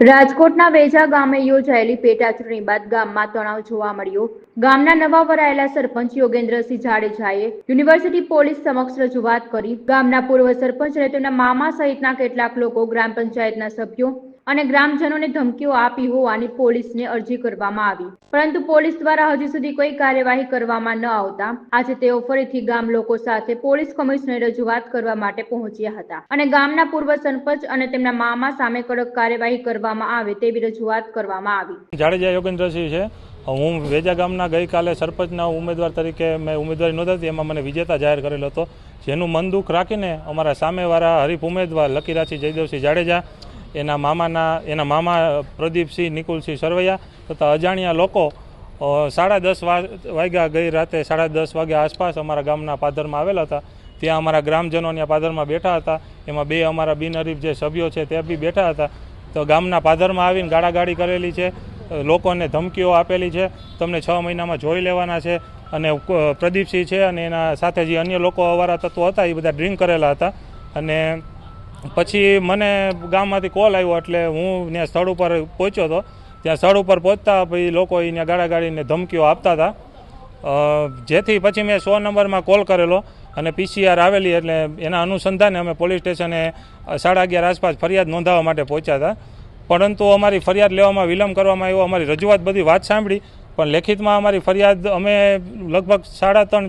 રાજકોટના વેજા ગામે યોજાયેલી પેટા ચૂંટણી બાદ ગામમાં તણાવ જોવા મળ્યો. ગામના નવા વરાયેલા સરપંચ યોગેન્દ્રસિંહ જાડેજાએ યુનિવર્સિટી પોલીસ સમક્ષ રજૂઆત કરી. ગામના પૂર્વ સરપંચ અને તેમના મામા સહિતના કેટલાક લોકો ગ્રામ પંચાયતના સભ્યો અને ગ્રામજનોને ધમકીઓ આપી હોવાની પોલીસને અરજી કરવામાં આવી. પરંતુ પોલીસ દ્વારા હજી સુધી કોઈ કાર્યવાહી કરવામાં ન આવતા આજે તેઓ ફરીથી ગામ લોકો સાથે પોલીસ કમિશનરે રજૂઆત કરવા માટે પહોંચ્યા હતા. અને ગામના પૂર્વ સરપંચ અને તેમના મામા સામે કડક કાર્યવાહી કરવામાં આવે તેવી રજૂઆત કરવામાં આવી. જાડેજા યોગેન્દ્રસિંહ છે. હું વેજા ગામના ગઈકાલે સરપંચના ઉમેદવાર તરીકે મેં ઉમેદવારી નોંધાવી એમાં મને વિજેતા જાહેર કરેલો હતો. જેનું મન દુઃખ રાખીને અમારા સામેવાળા હરીફ ઉમેદવાર લકીરાસિંહ જયદેવસિંહ જાડેજા એના મામાના, એના મામા પ્રદીપસિંહ, નિકુલસિંહ સરવૈયા તથા અજાણ્યા લોકો સાડા દસ વાગ્યા ગઈ રાતે સાડા દસ વાગ્યા આસપાસ અમારા ગામના પાદરમાં આવેલા હતા. ત્યાં અમારા ગ્રામજનો ત્યાં પાદરમાં બેઠા હતા. એમાં બે અમારા બિનહરીફ જે સભ્યો છે તે બી બેઠા હતા. તો ગામના પાદરમાં આવીને ગાળાગાળી કરેલી છે. લોકોને ધમકીઓ આપેલી છે. તમને છ મહિનામાં જોઈ લેવાના છે. અને પ્રદીપસિંહ છે અને એના સાથે જે અન્ય લોકો અવારા તત્વો હતા એ બધા ડ્રિંક કરેલા હતા. અને પછી મને ગામમાંથી કોલ આવ્યો એટલે હું ત્યાં સ્થળ ઉપર પહોંચ્યો હતો ત્યાં સ્થળ ઉપર પહોંચતા પછી લોકો અહીંયા ગાળાગાળીને ધમકીઓ આપતા હતા. જેથી પછી મેં સો નંબરમાં કોલ કરેલો અને પીસીઆર આવેલી એટલે એના અનુસંધાને અમે પોલીસ સ્ટેશને સાડા અગિયાર આસપાસ ફરિયાદ નોંધાવવા માટે પહોંચ્યા હતા. પરંતુ અમારી ફરિયાદ લેવામાં વિલંબ કરવામાં આવ્યો, અમારી રજૂઆત બધી વાત સાંભળી. પણ લેખિતમાં અમારી ફરિયાદ અમે લગભગ સાડા ત્રણ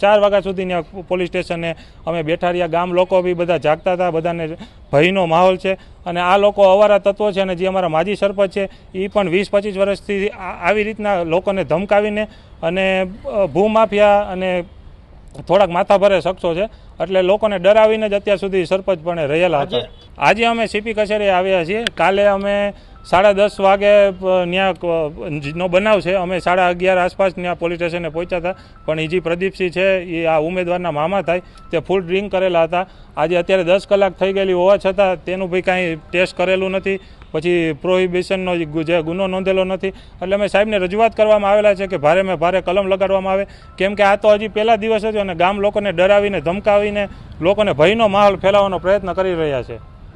ચાર વાગ્યા સુધી પોલીસ સ્ટેશને અમે બેઠા રહ્યા. ગામ લોકો બી બધા જાગતા હતા બધાને ભયનો માહોલ છે. અને આ લોકો અવારા તત્વો છે અને જે અમારા માજી સરપંચ છે એ પણ વીસ પચીસ વર્ષથી આવી રીતના લોકોને ધમકાવીને અને ભૂમાફિયા અને થોડાક માથાભરે શખ્સો છે. એટલે લોકોને ડરાવીને જ અત્યાર સુધી સરપંચ પણ રહેલા હતા. આજે અમે સીપી કચેરીએ આવ્યા છીએ. કાલે અમે સાડા દસ વાગે ત્યાં નો બનાવ છે. અમે સાડા અગિયાર આસપાસ ત્યાં પોલીસ સ્ટેશને પહોંચ્યા હતા. પણ એ જે પ્રદીપસિંહ છે એ આ ઉમેદવારના મામા થાય, તે ફૂલ ડ્રિંક કરેલા હતા. આજે અત્યારે દસ કલાક થઈ ગયેલી હોવા છતાં તેનું ભાઈ કાંઈ ટેસ્ટ કરેલું નથી. પછી પ્રોહિબિશનનો જે ગુનો નોંધેલો નથી. એટલે અમે સાહેબને રજૂઆત કરવામાં આવેલા છે કે ભારે મેં ભારે કલમ લગાડવામાં આવે. કેમ કે આ તો હજી પહેલા દિવસ હતો અને ગામ લોકોને ડરાવીને, ધમકાવીને લોકોને ભયનો માહોલ ફેલાવવાનો પ્રયત્ન કરી રહ્યા છે.